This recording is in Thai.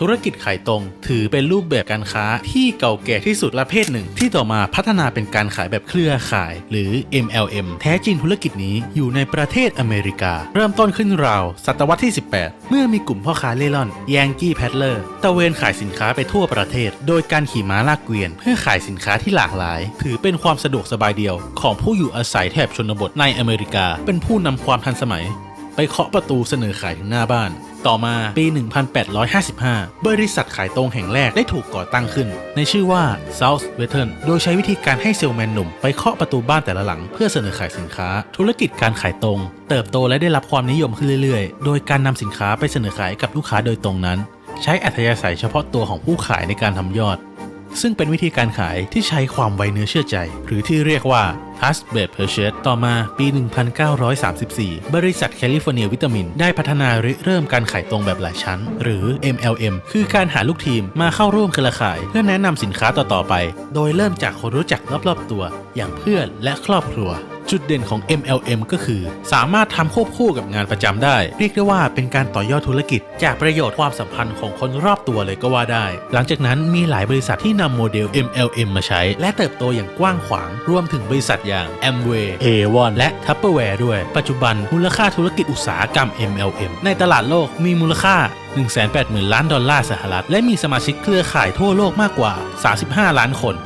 ธุรกิจขายตรง ถือเป็นรูปแบบการค้าที่เก่าแก่ที่สุดประเภทหนึ่ง ที่ต่อมาพัฒนาเป็นการขายแบบเครือข่าย หรือ MLM แท้จริงธุรกิจนี้อยู่ในประเทศอเมริกา เริ่มต้นขึ้นราว ศตวรรษที่ 18 เมื่อมีกลุ่มพ่อค้าเล่ร่อนแยงกี้แพดเลอร์ตะเวนขายสินค้าไปทั่วประเทศ โดยการขี่ม้าลากเกวียน เพื่อขายสินค้าที่หลากหลาย ถือเป็นความสะดวกสบายเดียว ของผู้อยู่อาศัยแถบชนบทในอเมริกา เป็นผู้นำความทันสมัย ไปเคาะประตูเสนอขายถึงหน้าบ้าน ต่อมาปี 1855 บริษัทขายตรงแห่งแรกได้ถูกก่อตั้งขึ้น ในชื่อว่า South Western โดยใช้วิธีการให้เซลแมนหนุ่มไปเคาะประตูบ้านแต่ละหลังเพื่อเสนอขายสินค้า ธุรกิจการขายตรง เติบโตและได้รับความนิยมขึ้นเรื่อยๆ โดยการนำสินค้าไปเสนอขายกับลูกค้าโดยตรงนั้น ใช้อัธยาศัยเฉพาะตัวของผู้ขายในการทำยอด ซึ่งเป็นวิธีการขายที่ใช้ความไวเนื้อเชื่อใจ หรือที่เรียกว่า h u s based purchase ต่อมาปี 1934 บริษัทแคลิฟอร์เนียวิตามิน ได้พัฒนาริเริ่มการขายตรงแบบหลายชั้น หรือ MLM คือการหาลูกทีมมาเข้าร่วมเครือข่าย เพื่อแนะนำสินค้าต่อๆไป โดยเริ่มจากคนรู้จักรอบๆตัว อย่างเพื่อนและครอบครัว จุดเด่นของ MLM ก็คือ สามารถทำควบคู่กับงานประจำได้ เรียกได้ว่าเป็นการต่อยอดธุรกิจ จากประโยชน์ความสัมพันธ์ของคนรอบตัวเลยก็ว่าได้ หลังจากนั้นมีหลายบริษัทที่นำโมเดล MLM มาใช้ และเติบโตอย่างกว้างขวาง รวมถึงบริษัทอย่าง Amway A1 และ Tupperware ด้วย ปัจจุบันมูลค่าธุรกิจอุตสาหกรรม MLM ในตลาดโลกมีมูลค่า180,000 ล้านดอลลาร์สหรัฐ และมีสมาชิกเครือข่ายทั่วโลกมากกว่า 35 ล้านคน